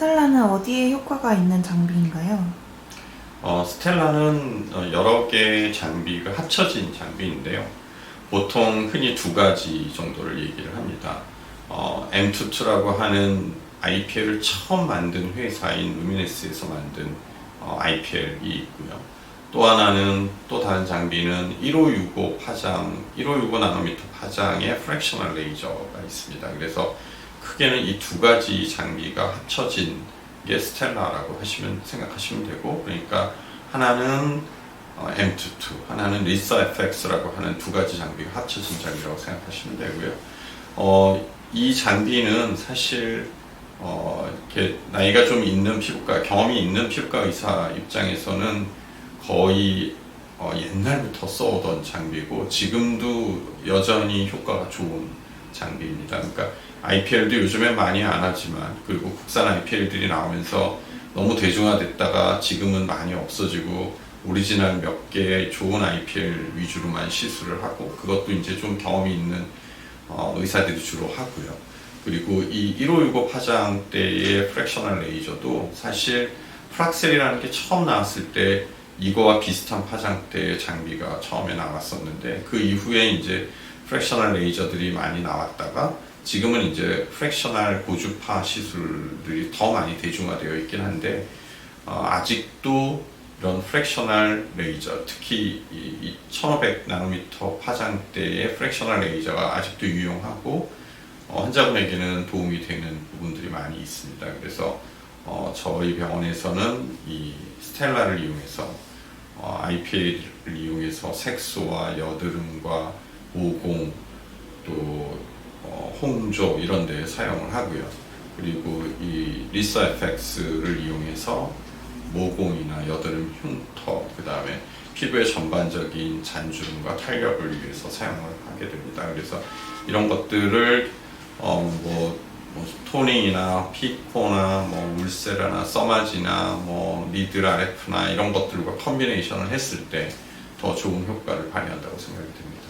스텔라는 어디에 효과가 있는 장비인가요? 어, 스텔라는 어, 여러 개의 장비가 합쳐진 장비인데요. 보통 흔히 두 가지 정도를 얘기를 합니다. 어, M22라고 하는 IPL을 처음 만든 회사인 루미네스에서 만든 어, IPL이 있고요. 또 하나는 또 다른 장비는 1565 파장, 1565 나노미터 파장의 프랙셔널 레이저가 있습니다. 그래서 크게는 이 두 가지 장비가 합쳐진 게 스텔라라고 하시면 생각하시면 되고 그러니까 하나는 어, M22, 하나는 리사 FX라고 하는 두 가지 장비가 합쳐진 장비라고 생각하시면 되고요. 어, 이 장비는 사실 어, 이렇게 나이가 좀 있는 피부과, 경험이 있는 피부과 의사 입장에서는 거의 어, 옛날부터 써오던 장비고 지금도 여전히 효과가 좋은 장비입니다. 그러니까 IPL도 요즘에 많이 안 하지만 그리고 국산 IPL들이 나오면서 너무 대중화됐다가 지금은 많이 없어지고 오리지널 몇 개의 좋은 IPL 위주로만 시술을 하고 그것도 이제 좀 경험이 있는 어, 의사들이 주로 하고요. 그리고 이 1565 파장대의 프랙셔널 레이저도 사실 프락셀이라는 게 처음 나왔을 때 이거와 비슷한 파장대의 장비가 처음에 나왔었는데 그 이후에 이제 프랙셔널 레이저들이 많이 나왔다가 지금은 이제 프랙셔널 고주파 시술들이 더 많이 대중화되어 있긴 한데 어, 아직도 이런 프랙셔널 레이저 특히 이, 1500 나노미터 파장대의 프랙셔널 레이저가 아직도 유용하고 어, 환자분에게는 도움이 되는 부분들이 많이 있습니다. 그래서 어, 저희 병원에서는 이 스텔라를 이용해서 어, IPL을 이용해서 색소와 여드름과 모공 또 어, 홍조 이런 데 사용을 하고요. 그리고 이 리사 FX를 이용해서 모공이나 여드름 흉터 그 다음에 피부의 전반적인 잔주름과 탄력을 위해서 사용을 하게 됩니다. 그래서 이런 것들을 어, 뭐, 뭐 토닝이나 피코나 뭐 울세라나 써마지나 뭐 리드 RF나 이런 것들과 컨비네이션을 했을 때 더 좋은 효과를 발휘한다고 생각이 됩니다.